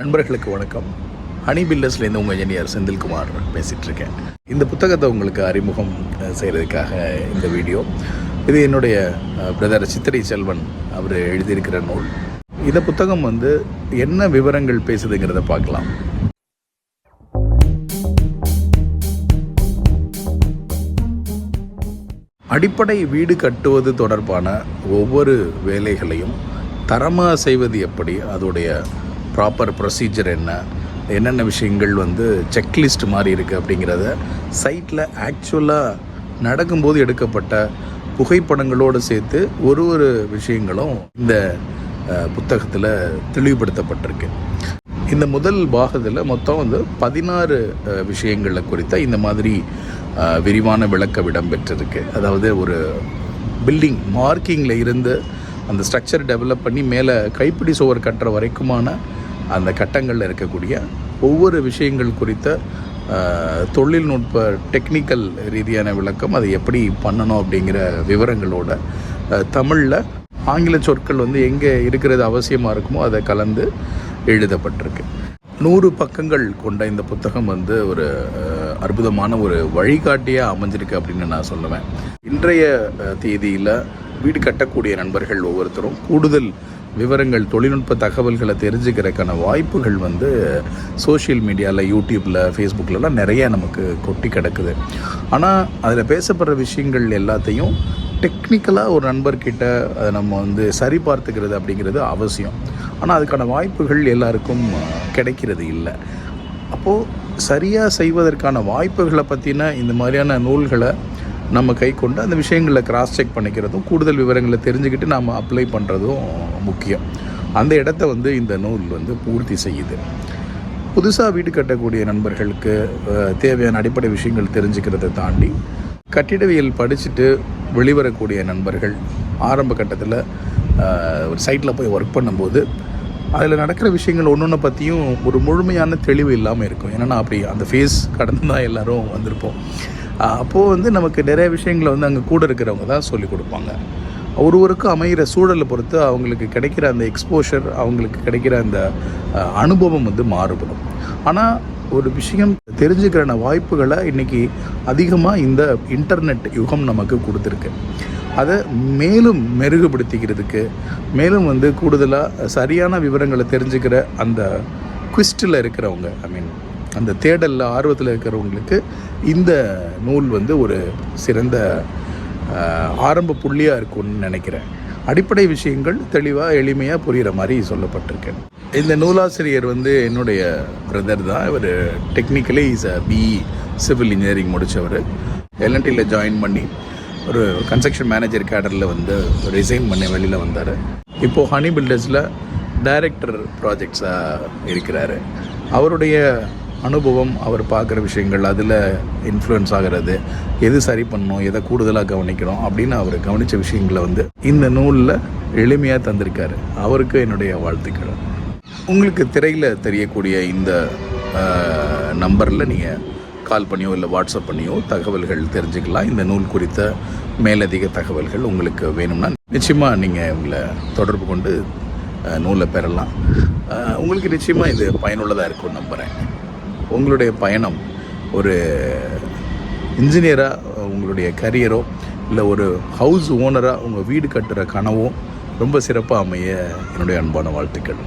நண்பர்களுக்கு வணக்கம். ஹனி பில்லர்ஸ்லேருந்து உங்கள் இன்ஜினியர் செந்தில்குமார் பேசிகிட்டு இருக்கேன் இந்த புத்தகத்தை உங்களுக்கு அறிமுகம் செய்கிறதுக்காக இந்த வீடியோ. இது என்னுடைய பிரதர் சித்திரை செல்வன் அவர் எழுதியிருக்கிற நூல். இந்த புத்தகம் வந்து என்ன விவரங்கள் பேசுதுங்கிறத பார்க்கலாம். அடிப்படை வீடு கட்டுவது தொடர்பான ஒவ்வொரு வேலைகளையும் தரமாக செய்வது எப்படி? அதோடைய ப்ராப்பர் ப்ரொசீஜர் என்ன? என்னென்ன விஷயங்கள் வந்து செக்லிஸ்ட் மாதிரி இருக்குது அப்படிங்கிறத சைட்டில் ஆக்சுவலாக நடக்கும்போது எடுக்கப்பட்ட புகைப்படங்களோடு சேர்த்து ஒரு ஒரு விஷயங்களும் இந்த புத்தகத்தில் தெளிவுபடுத்தப்பட்டிருக்கு. இந்த முதல் பாகத்தில் மொத்தம் வந்து பதினாறு விஷயங்களை குறித்த இந்த மாதிரி விரிவான விளக்கம் இடம்பெற்றிருக்கு அதாவது ஒரு பில்டிங் மார்க்கிங்கில் இருந்து அந்த ஸ்ட்ரக்சர் டெவலப் பண்ணி மேலே கைப்பிடி சுவர் கட்டுற வரைக்குமான அந்த கட்டங்களில் இருக்கக்கூடிய ஒவ்வொரு விஷயங்கள் குறித்த தொழில்நுட்ப டெக்னிக்கல் ரீதியான விளக்கம் அதை எப்படி பண்ணணும் அப்படிங்கிற விவரங்களோட தமிழில் ஆங்கில சொற்கள் வந்து எங்கே இருக்கிறது அவசியமாக இருக்குமோ அதை கலந்து எழுதப்பட்டிருக்கு. நூறு பக்கங்கள் கொண்ட இந்த புத்தகம் வந்து ஒரு அற்புதமான ஒரு வழிகாட்டியாக அமைஞ்சிருக்கு அப்படின்னு நான் சொல்லுவேன். இன்றைய தேதியில் வீடு கட்டக்கூடிய நண்பர்கள் ஒவ்வொருத்தரும் கூடுதல் விவரங்கள் தொழில்நுட்ப தகவல்களை தெரிஞ்சுக்கிறதுக்கான வாய்ப்புகள் வந்து சோஷியல் மீடியாவில் யூடியூப்பில் ஃபேஸ்புக்கிலலாம் நிறைய நமக்கு கொட்டி கிடக்குது. ஆனால் அதில் பேசப்படுற விஷயங்கள் எல்லாத்தையும் டெக்னிக்கலாக ஒரு நண்பர்கிட்ட அதை நம்ம வந்து சரி பார்த்துக்கிறது அப்படிங்கிறது அவசியம். ஆனால் அதுக்கான வாய்ப்புகள் எல்லாருக்கும் கிடைக்கிறது இல்லை. அப்போது சரியாக செய்வதற்கான வாய்ப்புகளை பற்றின இந்த மாதிரியான நூல்களை நம்ம கை கொண்டு அந்த விஷயங்களை கிராஸ் செக் பண்ணிக்கிறதும் கூடுதல் விவரங்களை தெரிஞ்சுக்கிட்டு நாம் அப்ளை பண்ணுறதும் முக்கியம். அந்த இடத்த வந்து இந்த நூல் வந்து பூர்த்தி செய்யுது. புதுசாக வீடு கட்டக்கூடிய நண்பர்களுக்கு தேவையான அடிப்படை விஷயங்கள் தெரிஞ்சுக்கிறதை தாண்டி கட்டிடவியல் படிச்சுட்டு வெளிவரக்கூடிய நண்பர்கள் ஆரம்ப கட்டத்தில் ஒரு சைட்டில் போய் ஒர்க் பண்ணும்போது அதில் நடக்கிற விஷயங்கள் ஒன்று ஒன்று பற்றியும் ஒரு முழுமையான தெளிவு இல்லாமல் இருக்கும். ஏன்னா அப்படி அந்த ஃபேஸ் கடந்து தான் எல்லோரும் வந்திருப்போம். அப்போது வந்து நமக்கு நிறைய விஷயங்களை வந்து அங்கே கூட இருக்கிறவங்க தான் சொல்லிக் கொடுப்பாங்க. ஒருவருக்கும் அமைகிற சூழலை பொறுத்து அவங்களுக்கு கிடைக்கிற அந்த எக்ஸ்போஷர் அவங்களுக்கு கிடைக்கிற அந்த அனுபவம் வந்து மாறுபடும். ஆனால் ஒரு விஷயம் தெரிஞ்சுக்கிற வாய்ப்புகளை இன்றைக்கி அதிகமாக இந்த இன்டர்நெட் யுகம் நமக்கு கொடுத்துருக்கு. அதை மேலும் மெருகுபடுத்திக்கிறதுக்கு மேலும் வந்து கூடுதலாக சரியான விவரங்களை தெரிஞ்சுக்கிற அந்த குவிஸ்டில் இருக்கிறவங்க ஐ மீன் அந்த தேடலில் ஆர்வத்தில் இருக்கிறவங்களுக்கு இந்த நூல் வந்து ஒரு சிறந்த ஆரம்ப புள்ளியாக இருக்கும்னு நினைக்கிறேன். அடிப்படை விஷயங்கள் தெளிவாக எளிமையாக புரிகிற மாதிரி சொல்லப்பட்டிருக்கேன். இந்த நூலாசிரியர் வந்து என்னுடைய பிரதர் தான். இவர் technically is a BE civil engineering முடித்தவர் எல்என்டியில் ஜாயின் பண்ணி ஒரு கன்ஸ்ட்ரக்ஷன் மேனேஜர் கேடரில் வந்து ரிசைன் பண்ணி வெளியில் வந்தார். இப்போது ஹனி பில்டர்ஸில் டைரக்டர் ப்ராஜெக்ட்ஸாக இருக்கிறாரு. அவருடைய அனுபவம் அவர் பார்க்குற விஷயங்கள் அதில் இன்ஃப்ளூயன்ஸ் ஆகிறது எது சரி பண்ணணும் எதை கூடுதலாக கவனிக்கணும் அப்படின்னு அவர் கவனித்த விஷயங்களை வந்து இந்த நூலில் எளிமையாக தந்திருக்காரு. அவருக்கு என்னுடைய வாழ்த்துக்கள். உங்களுக்கு திரையில் தெரியக்கூடிய இந்த நம்பரில் நீங்கள் கால் பண்ணியோ இல்லை வாட்ஸ்அப் பண்ணியோ தகவல்கள் தெரிஞ்சுக்கலாம். இந்த நூல் குறித்த மேலதிக தகவல்கள் உங்களுக்கு வேணும்னா நிச்சயமாக நீங்கள் உங்களை தொடர்பு கொண்டு நூலை பெறலாம். உங்களுக்கு நிச்சயமாக இது பயனுள்ளதாக இருக்கும் நம்புகிறேன் உங்களுடைய பயணம் ஒரு இன்ஜினியராக உங்களுடைய கரியரோ இல்லை ஒரு ஹவுஸ் ஓனராக உங்கள் வீடு கட்டுற கனவோ ரொம்ப சிறப்பாக அமைய என்னுடைய அன்பான வாழ்த்துக்கள்.